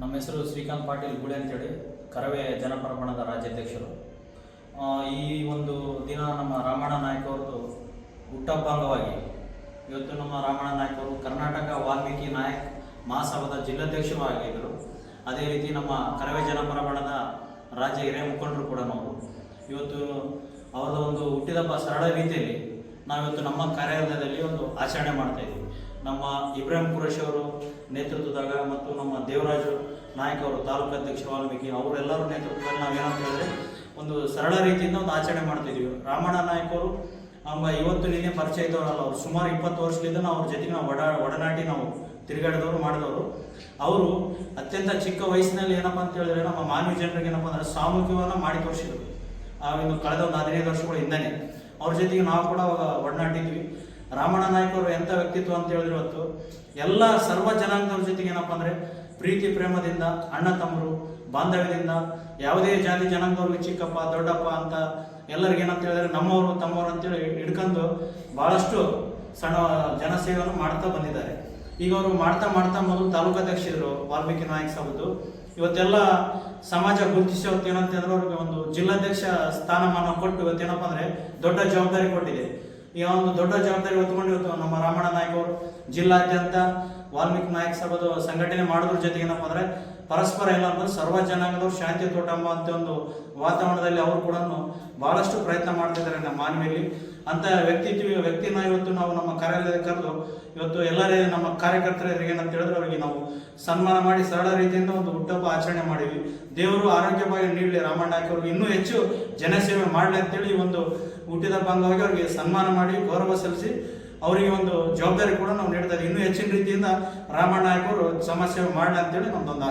ನಮ್ಮ ಹೆಸರು ಶ್ರೀಕಾಂತ್ ಪಾಟೀಲ್ ಗುಳೆ ಅಂತೇಳಿ, ಕರವೇ ಜನಪರಮಣದ ರಾಜ್ಯಾಧ್ಯಕ್ಷರು. ಈ ಒಂದು ದಿನ ನಮ್ಮ ರಾಮಣ್ಣ ನಾಯ್ಕ ಅವ್ರದ್ದು ಹುಟ್ಟಪ್ಪ ಅಂಗವಾಗಿ ಇವತ್ತು ನಮ್ಮ ರಾಮಣ್ಣ ನಾಯ್ಕ ಅವರು ಕರ್ನಾಟಕ ವಾಲ್ಮೀಕಿ ನಾಯಕ್ ಮಹಾಸಭಾದ ಜಿಲ್ಲಾಧ್ಯಕ್ಷರು ಆಗಿದ್ದರು. ಅದೇ ರೀತಿ ನಮ್ಮ ಕರವೇ ಜನಪರಮಣದ ರಾಜ್ಯ ಹಿರಿಯ ಮುಖಂಡರು ಕೂಡ ನಾವು. ಇವತ್ತು ಅವರದ ಒಂದು ಹುಟ್ಟಿದಪ್ಪ ಸರಳ ರೀತಿಯಲ್ಲಿ ನಾವಿವತ್ತು ನಮ್ಮ ಕಾರ್ಯಾಲಯದಲ್ಲಿ ಒಂದು ಆಚರಣೆ ಮಾಡ್ತಾ ಇದ್ದೀವಿ. ನಮ್ಮ ಇಬ್ರಾಹಿಂ ಕುರೇಶ್ ಅವರು ನೇತೃತ್ವದಾಗ ಮತ್ತು ನಮ್ಮ ದೇವರಾಜು ನಾಯಕ್ ಅವರು ತಾಲೂಕು ಅಧ್ಯಕ್ಷ ವಾಲ್ಮೀಕಿ ಅವರೆಲ್ಲರ ನೇತೃತ್ವದಲ್ಲಿ ನಾವೇನಂತ ಹೇಳಿದ್ರೆ ಒಂದು ಸರಳ ರೀತಿಯಿಂದ ಒಂದು ಆಚರಣೆ ಮಾಡ್ತಿದ್ದೀವಿ ರಾಮಣ್ಣ ನಾಯಕ್ ಅವರು ನಮ್ಮ ಇವತ್ತು ನಿನ್ನೆ ಪರಿಚಯ ಇದ್ದವರಲ್ಲ, ಅವರು ಸುಮಾರು ಇಪ್ಪತ್ತು ವರ್ಷದಿಂದ ನಾವು ಅವ್ರ ಜೊತೆಗೆ ನಾವು ಒಡ ಒಡನಾಟಿ ನಾವು ತಿರುಗಾಡಿದವರು, ಮಾಡಿದವರು. ಅವರು ಅತ್ಯಂತ ಚಿಕ್ಕ ವಯಸ್ಸಿನಲ್ಲಿ ಏನಪ್ಪ ಅಂತ ಹೇಳಿದ್ರೆ ನಮ್ಮ ಮಾನವ ಜನರಿಗೆ ಏನಪ್ಪ ಅಂದ್ರೆ ಸಾಮೂಹಿಕವನ್ನು ಮಾಡಿ ತೋರಿಸಿದ್ರು. ಆ ಒಂದು ಕಳೆದ ಒಂದು ಹದಿನೈದು ವರ್ಷಗಳ ಹಿಂದೆ ಅವ್ರ ಜೊತೆಗೆ ನಾವು ಕೂಡ ಅವಾಗ ಒಡನಾಟಿದ್ವಿ. ರಾಮಣ್ಣ ನಾಯ್ಕ ಅವರು ಎಂಥ ವ್ಯಕ್ತಿತ್ವ ಅಂತ ಹೇಳಿದ್ರೆ ಇವತ್ತು, ಎಲ್ಲ ಸರ್ವ ಜನಾಂಗದವ್ರ ಜೊತೆಗೆ ಏನಪ್ಪ ಅಂದರೆ ಪ್ರೀತಿ, ಪ್ರೇಮದಿಂದ ಅಣ್ಣ ತಮ್ಮರು, ಬಾಂಧವ್ಯದಿಂದ ಯಾವುದೇ ಜಾತಿ ಜನಾಂಗದವ್ರಿಗೆ ಚಿಕ್ಕಪ್ಪ, ದೊಡ್ಡಪ್ಪ ಅಂತ ಎಲ್ಲರಿಗೆ ಏನಂತ ಹೇಳಿದ್ರೆ ನಮ್ಮವರು, ತಮ್ಮವರು ಅಂತೇಳಿ ಹಿಡ್ಕೊಂಡು ಬಹಳಷ್ಟು ಸಣ್ಣ ಜನಸೇವೆಯನ್ನು ಮಾಡ್ತಾ ಬಂದಿದ್ದಾರೆ. ಈಗ ಅವರು ಮಾಡ್ತಾ ಮಾಡ್ತಾ ಮೊದಲು ತಾಲೂಕು ಅಧ್ಯಕ್ಷರು ವಾಲ್ಮೀಕಿ ನಾಯಕ್ ಸಾಬದ್ದು ಇವತ್ತೆಲ್ಲ ಸಮಾಜ ಗುರುತಿಸಿ ಅವತ್ತು ಏನಂತ ಹೇಳಿದ್ರೆ ಅವ್ರಿಗೆ ಒಂದು ಜಿಲ್ಲಾಧ್ಯಕ್ಷ ಸ್ಥಾನಮಾನ ಕೊಟ್ಟು ಇವತ್ತೇನಪ್ಪ ಅಂದ್ರೆ ದೊಡ್ಡ ಜವಾಬ್ದಾರಿ ಕೊಟ್ಟಿದೆ. ಈ ಒಂದು ದೊಡ್ಡ ಜವಾಬ್ದಾರಿ ಹೊತ್ಕೊಂಡು ನಮ್ಮ ರಾಮಣ್ಣ ನಾಯ್ಕ ಅವರು ಜಿಲ್ಲಾದ್ಯಂತ ವಾಲ್ಮೀಕಿ ನಾಯಕ್ ಸಭಾದ ಸಂಘಟನೆ ಮಾಡೋದ್ರ ಜೊತೆಗೆ ಏನಪ್ಪ ಅಂದ್ರೆ ಪರಸ್ಪರ ಅಂದ್ರೆ ಸರ್ವ ಜನಾಂಗದವ್ರು ಶಾಂತಿ ತೋಟಂಬ ಅಂತ ಒಂದು ವಾತಾವರಣದಲ್ಲಿ ಅವರು ಕೂಡ ಬಹಳಷ್ಟು ಪ್ರಯತ್ನ ಮಾಡ್ತಿದ್ದಾರೆ ನಮ್ಮ ಮಾನವಿಯಲ್ಲಿ. ಅಂತ ವ್ಯಕ್ತಿತ್ವ ವ್ಯಕ್ತಿನ ಇವತ್ತು ನಾವು ನಮ್ಮ ಕಾರ್ಯಾಲಯದ ಕರೆದು ಇವತ್ತು ಎಲ್ಲರೇ ನಮ್ಮ ಕಾರ್ಯಕರ್ತರ ಎದುರಿಗೆ ಏನಂತ ಹೇಳಿದ್ರೆ ಅವರಿಗೆ ನಾವು ಸನ್ಮಾನ ಮಾಡಿ ಸರಳ ರೀತಿಯಿಂದ ಒಂದು ಹುಟ್ಟಪ್ಪ ಆಚರಣೆ ಮಾಡಿವಿ ದೇವರು ಆರೋಗ್ಯವಾಗಿ ನೀಡಲಿ ರಾಮಣ್ಣ ಅವ್ರಿಗೆ ಇನ್ನೂ ಹೆಚ್ಚು ಜನಸೇವೆ ಮಾಡಲಿ ಅಂತೇಳಿ ಒಂದು ಹುಟ್ಟಿದ ಅಂಗವಾಗಿ ಅವರಿಗೆ ಸನ್ಮಾನ ಮಾಡಿ ಗೌರವ ಸಲ್ಲಿಸಿ ಅವರಿಗೆ ಒಂದು ಜವಾಬ್ದಾರಿ ಕೂಡ ನಾವು ನೀಡ್ತಾ ಇನ್ನೂ ಹೆಚ್ಚಿನ ರೀತಿಯಿಂದ ರಾಮಣ್ಣ ಅವರು ಸಮಾಜ ಮಾಡಲಿ ಅಂತೇಳಿ ನಮ್ದೊಂದು ಆಸೆ.